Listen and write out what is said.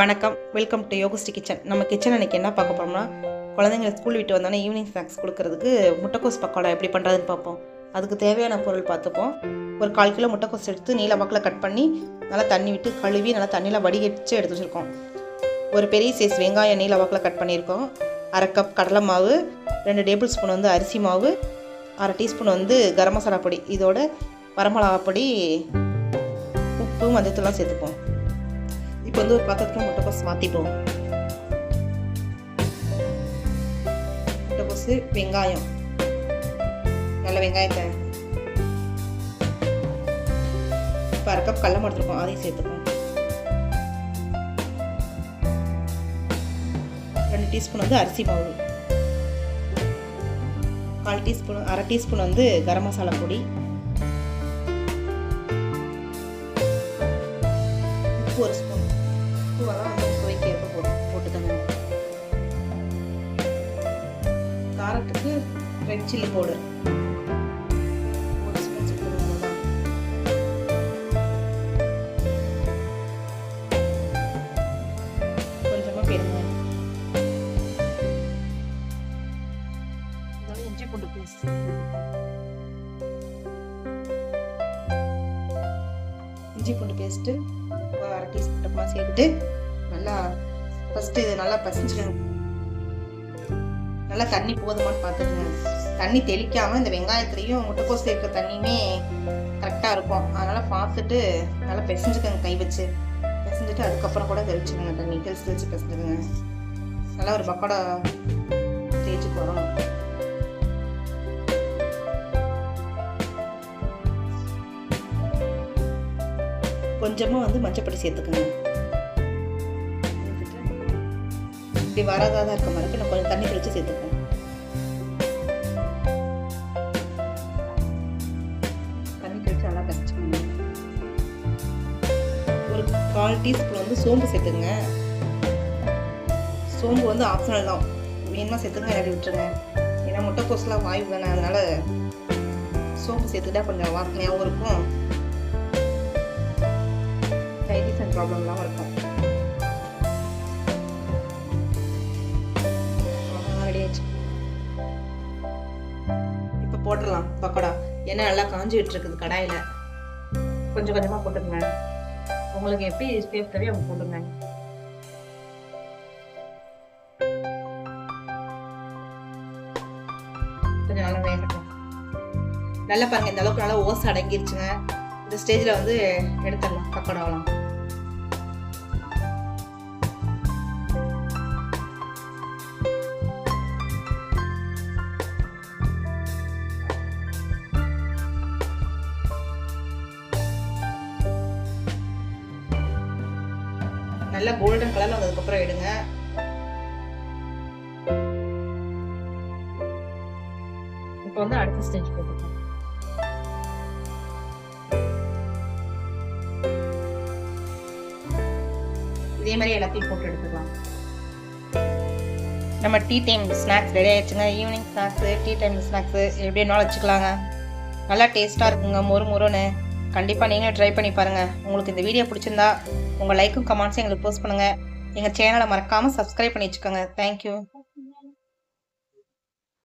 வணக்கம். Welcome to யோகஸ்டி kitchen நம்ம கிச்சன் அன்றைக்கி என்ன பார்க்க போகிறோம்னா குழந்தைங்க ஸ்கூல் விட்டு வந்தோடனே ஈவினிங் ஸ்நாக்ஸ் கொடுக்கறதுக்கு முட்டைக்கோஸ் பக்கோடா எப்படி பண்ணுறதுன்னு பார்ப்போம். அதுக்கு தேவையான பொருள் பார்த்துப்போம். ஒரு கால் கிலோ முட்டைக்கோஸ் எடுத்து நீல வாக்கில் கட் பண்ணி நல்லா தண்ணி விட்டு கழுவி நல்லா தண்ணியில் வடிகடிச்சு எடுத்து வச்சுருக்கோம். ஒரு பெரிய சைஸ் வெங்காயம் நீல வாக்கில் கட் பண்ணியிருக்கோம். அரை கப் கடலை மாவு ரெண்டு டேபிள் ஸ்பூன் வந்து அரிசி மாவு அரை டீஸ்பூன் வந்து கரம் மசாலா பொடி. இதோட வரமிளகா பொடி உப்பு மஞ்சத்தூள்லாம் சேர்த்துப்போம். இப்போ வந்து ஒரு பாத்திரத்தில் முட்டைக்கோஸ் மாற்றிப்போம் முட்டைக்கோசு வெங்காயம். நல்ல வெங்காயத்தை இப்போ அரை கப் கடல எடுத்துருக்கோம். அதையும் சேர்த்துப்போம். ரெண்டு டீஸ்பூன் வந்து அரிசி மாவு. கால் டீஸ்பூன் அரை டீஸ்பூன் வந்து கரம் மசாலா பொடி. உப்பு ஒரு ஸ்பூன் உப்புவெல்லாம் வந்து சுவைக்கு ஏற்ப போட்டு போட்டுக்கோங்க காரத்துக்கு ரெட் சில்லி பவுடர் கொஞ்சமாக இஞ்சி பூண்டு பேஸ்ட் இஞ்சி பூண்டு பேஸ்ட்டு அரை டீஸ்பூன் சேர்த்துட்டு நல்லா ஃபஸ்ட்டு இது நல்லா பசிச்சிடணும் நல்லா தண்ணி போதுமான்னு பார்த்துக்குங்க. தண்ணி தெளிக்காமல் இந்த வெங்காயத்துலேயும் முட்டைக்கோஸ் இருக்கிற தண்ணியுமே கரெக்டாக இருக்கும். அதனால் பார்த்துட்டு நல்லா பிசைஞ்சுக்கோங்க கை வச்சு. பிசைஞ்சிட்டு அதுக்கப்புறம் கூட தெளிச்சுக்கோங்க தண்ணி. தெளிச்சு தெளிச்சு பிசைஞ்சுக்கோங்க. நல்லா ஒரு பக்கோடா ஸ்டேஜுக்கு வரணும் கொஞ்சமாக வந்து மஞ்சப்பொடி சேர்த்துக்கோங்க. இப்படி வராதாக இருக்க மாதிரி நான் கொஞ்சம் தண்ணி தெளித்து சேர்த்துப்போம். தண்ணி தெளித்து நல்லா கரைச்சிக்கோங்க. ஒரு கால் டீஸ்பூன் வந்து சோம்பு சேர்த்துங்க சோம்பு வந்து ஆப்ஷனல் தான். வேணுமா சேர்த்துங்க இறக்கி விட்டுருங்க. ஏன்னா முட்டைக்கோஸ்லாம் வாய்வு வேணாம் அதனால் சோம்பு சேர்த்துட்டா கொஞ்சம் வாசனையாகவும் இருக்கும். ப்ராப்ளம்லாம் இருக்கும். இப்போ போட்டுடலாம் பக்கோடா. என்ன நல்லா காஞ்சிட்டு இருக்குது கடாயில். கொஞ்சம் கொஞ்சமாக போட்டுருங்க உங்களுக்கு எப்படி ஸ்பேஸ் தேவையோ அவங்க போட்டுருங்க கொஞ்சம் நல்லா வேகட்டும். நல்லா பாருங்க இந்த அளவுக்கு நல்லா ஓசை அடங்கிருச்சுங்க. இந்த ஸ்டேஜில் வந்து எடுத்துடலாம் பக்கோடாவெல்லாம். நல்லா கோல்டன் கலர்ல வந்ததுக்கப்புறம் எடுங்க. இப்போ வந்து அடுத்த ஸ்டேஜ் போட்டுக்கலாம் இதே மாதிரி எல்லாத்தையும் போட்டு எடுத்துக்கலாம். நம்ம டீ டைம் ஸ்நாக்ஸ் ரெடி ஆயிடுச்சுங்க. Evening snacks tea time snacks எப்படி வேணாலும் வச்சுக்கலாங்க. நல்லா டேஸ்ட்டாக இருக்குங்க. மொறு மொறுன்னு. கண்டிப்பாக நீங்களும் ட்ரை பண்ணி பாருங்கள் உங்களுக்கு இந்த வீடியோ பிடிச்சிருந்தா உங்கள் லைக்கும் கமெண்ட்ஸும் எங்களுக்கு போஸ்ட் பண்ணுங்கள் எங்கள் சேனலை மறக்காமல் சப்ஸ்கிரைப் பண்ணி வச்சுக்கோங்க. தேங்க்யூ